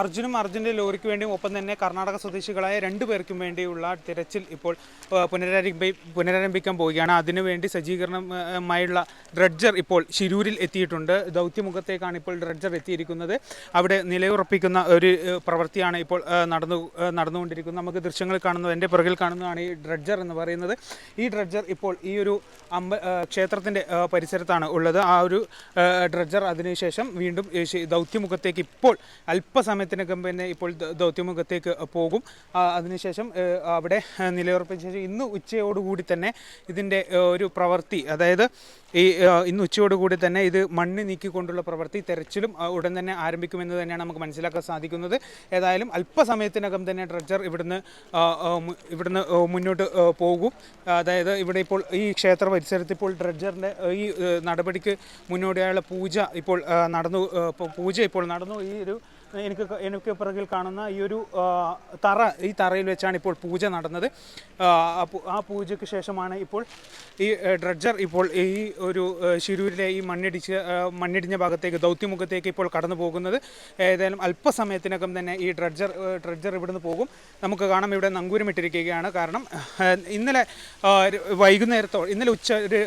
അർജുനും അർജുന്റെ ലോറിക്ക് വേണ്ടിയും ഒപ്പം തന്നെ കർണാടക സ്വദേശികളായ രണ്ടു പേർക്കും വേണ്ടിയുള്ള തിരച്ചിൽ ഇപ്പോൾ പുനരാരംഭി പുനരാരംഭിക്കാൻ പോവുകയാണ്. അതിനുവേണ്ടി സജ്ജീകരണമായുള്ള ഡ്രഡ്ജർ ഇപ്പോൾ ശിരൂരിൽ എത്തിയിട്ടുണ്ട്. ദൗത്യമുഖത്തേക്കാണ് ഇപ്പോൾ ഡ്രഡ്ജർ എത്തിയിരിക്കുന്നത്. അവിടെ നിലയുറപ്പിക്കുന്ന ഒരു പ്രവൃത്തിയാണ് ഇപ്പോൾ നടന്നു നടന്നുകൊണ്ടിരിക്കുന്നത്. നമുക്ക് ദൃശ്യങ്ങൾ കാണുന്നത് എന്റെ പുറകിൽ കാണുന്നതാണ് ഈ ഡ്രഡ്ജർ എന്ന് പറയുന്നത്. ഈ ഡ്രഡ്ജർ ഇപ്പോൾ ഈ ഒരു അമ്പ ക്ഷേത്രത്തിന്റെ പരിസരത്താണ് ഉള്ളത്. ആ ഒരു ഡ്രഡ്ജർ അതിനുശേഷം വീണ്ടും ദൗത്യമുഖത്തേക്ക് ഇപ്പോൾ അല്പസമയത്തിനകം പിന്നെ ഇപ്പോൾ ദൗത്യമുഖത്തേക്ക് പോകും. അതിനുശേഷം അവിടെ നിലയുറപ്പിച്ച ശേഷം ഇന്ന് ഉച്ചയോടുകൂടി തന്നെ ഇതിന്റെ ഒരു പ്രവൃത്തി അതായത് ഈ ഇന്ന് ഉച്ചയോടുകൂടി തന്നെ ഇത് മണ്ണ് നീക്കിക്കൊണ്ടുള്ള പ്രവൃത്തി തെരച്ചിലും ഉടൻ തന്നെ ആരംഭിക്കുമെന്ന് തന്നെയാണ് നമുക്ക് മനസ്സിലാക്കാൻ സാധിക്കുന്നത്. ഏതായാലും അല്പസമയത്തിനകം തന്നെ ഡ്രഡ്ജർ ഇവിടുന്ന് ഇവിടുന്ന് മുന്നോട്ട് പോകും. അതായത് ഇവിടെ ഇപ്പോൾ ഈ ക്ഷേത്ര പരിസരത്ത് ഇപ്പോൾ ഡ്രഡ്ജറിന്റെ ഈ നടപടിക്ക് മുന്നോടിയായുള്ള പൂജ ഇപ്പോൾ നടന്നു പൂജ ഇപ്പോൾ നടന്നു. ഈ ഒരു എനിക്ക് എനിക്ക് പിറകിൽ കാണുന്ന ഈ ഒരു തറ ഈ തറയിൽ വെച്ചാണ് ഇപ്പോൾ പൂജ നടന്നത്. ആ, പൂജയ്ക്ക് ശേഷമാണ് ഇപ്പോൾ ഈ ഡ്രഡ്ജർ ഇപ്പോൾ ഈ ഒരു ശിരൂരിലെ ഈ മണ്ണിടിച്ച് മണ്ണിടിഞ്ഞ ഭാഗത്തേക്ക് ദൗത്യമുഖത്തേക്ക് ഇപ്പോൾ കടന്നു പോകുന്നത്. ഏതായാലും അല്പസമയത്തിനകം തന്നെ ഈ ഡ്രഡ്ജർ ഡ്രഡ്ജർ ഇവിടുന്ന് പോകും. നമുക്ക് കാണാം ഇവിടെ നങ്കൂരമിട്ടിരിക്കുകയാണ് കാരണം ഇന്നലെ വൈകുന്നേരത്തോ ഇന്നലെ ഉച്ച ഒരു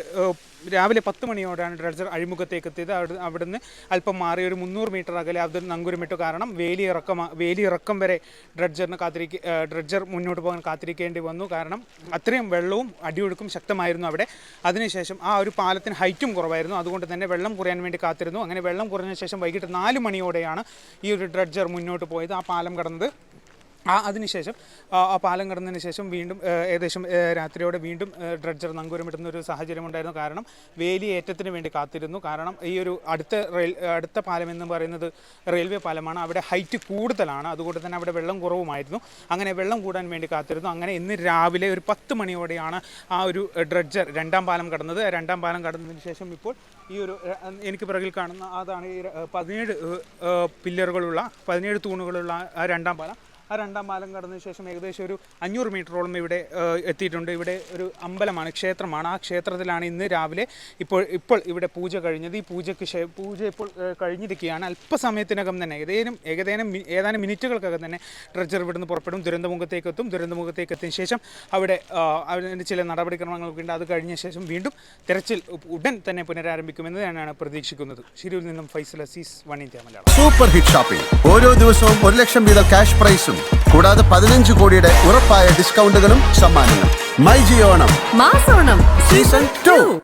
രാവിലെ പത്ത് മണിയോടെയാണ് ഡ്രഡ്ജർ അഴിമുഖത്തേക്ക് എത്തിയത്. അവിടെ അവിടുന്ന് അല്പം മാറി ഒരു മുന്നൂറ് മീറ്റർ അകലെ അത് നങ്കുരമിട്ടു. കാരണം വേലി ഇറക്കം വേലി ഇറക്കം വരെ ഡ്രഡ്ജറിന് കാത്തിരിക്ക ഡ്രഡ്ജർ മുന്നോട്ട് പോകാൻ കാത്തിരിക്കേണ്ടി വന്നു. കാരണം അത്രയും വെള്ളവും അടിയൊഴുക്കും ശക്തമായിരുന്നു അവിടെ. അതിനുശേഷം ആ ഒരു പാലത്തിന് ഹൈറ്റും കുറവായിരുന്നു. അതുകൊണ്ട് തന്നെ വെള്ളം കുറയാൻ വേണ്ടി കാത്തിരുന്നു. അങ്ങനെ വെള്ളം കുറഞ്ഞ ശേഷം വൈകിട്ട് നാല് മണിയോടെയാണ് ഈ ഒരു ഡ്രഡ്ജർ മുന്നോട്ട് പോയത്. ആ പാലം കടന്നത് ആ അതിനുശേഷം ആ പാലം കടന്നതിന് ശേഷം വീണ്ടും ഏകദേശം രാത്രിയോടെ വീണ്ടും ഡ്രഡ്ജർ നങ്കൂരമിടുന്ന ഒരു സാഹചര്യം ഉണ്ടായിരുന്നു. കാരണം വേലിയേറ്റത്തിന് വേണ്ടി കാത്തിരുന്നു. കാരണം ഈ ഒരു അടുത്ത റെയിൽ അടുത്ത പാലം എന്ന് പറയുന്നത് റെയിൽവേ പാലമാണ്. അവിടെ ഹൈറ്റ് കൂടുതലാണ്. അതുകൊണ്ട് തന്നെ അവിടെ വെള്ളം കുറവുമായിരുന്നു. അങ്ങനെ വെള്ളം കൂടാൻ വേണ്ടി കാത്തിരുന്നു. അങ്ങനെ ഇന്ന് രാവിലെ ഒരു പത്ത് മണിയോടെയാണ് ആ ഒരു ഡ്രഡ്ജർ രണ്ടാം പാലം കടന്നത്. രണ്ടാം പാലം കടന്നതിന് ശേഷം ഇപ്പോൾ ഈ ഒരു എനിക്ക് പിറകിൽ കാണുന്ന അതാണ് ഈ പതിനേഴ് പില്ലറുകളുള്ള പതിനേഴ് തൂണുകളുള്ള ആ രണ്ടാം പാലം. ആ രണ്ടാം പാലം കടന്നതിന് ശേഷം ഏകദേശം ഒരു അഞ്ഞൂറ് മീറ്ററോളം ഇവിടെ എത്തിയിട്ടുണ്ട്. ഇവിടെ ഒരു അമ്പലമാണ് ക്ഷേത്രമാണ്. ആ ക്ഷേത്രത്തിലാണ് ഇന്ന് രാവിലെ ഇപ്പോൾ ഇപ്പോൾ ഇവിടെ പൂജ കഴിഞ്ഞത്. ഈ പൂജയ്ക്ക് പൂജ ഇപ്പോൾ കഴിഞ്ഞിരിക്കുകയാണ്. അല്പസമയത്തിനകം തന്നെ ഏതേനും ഏകദേശം ഏതാനും മിനിറ്റുകൾക്കകം തന്നെ ഡ്രഡ്ജർ ഇവിടുന്ന് പുറപ്പെടും. ദുരന്തമുഖത്തേക്ക് എത്തും ദുരന്തമുഖത്തേക്ക് എത്തിയ ശേഷം അവിടെ അതിന്റെ ചില നടപടിക്രമങ്ങളൊക്കെ ഉണ്ട്. അത് കഴിഞ്ഞ ശേഷം വീണ്ടും തെരച്ചിൽ ഉടൻ തന്നെ പുനരാരംഭിക്കുമെന്ന് തന്നെയാണ് പ്രതീക്ഷിക്കുന്നത്. ഷിരൂരിൽ നിന്നും Faisal Aziz one India Malayalam. Super hit shopping ഓരോ ദിവസവും ഒരു ലക്ഷം വീതം ക്യാഷ് പ്രൈസും കൂടാതെ പതിനഞ്ച് കോടിയുടെ ഉറപ്പായ ഡിസ്കൗണ്ടുകളും സമ്മാനങ്ങളും. മൈ ജിയോണം മാസോണം. Season two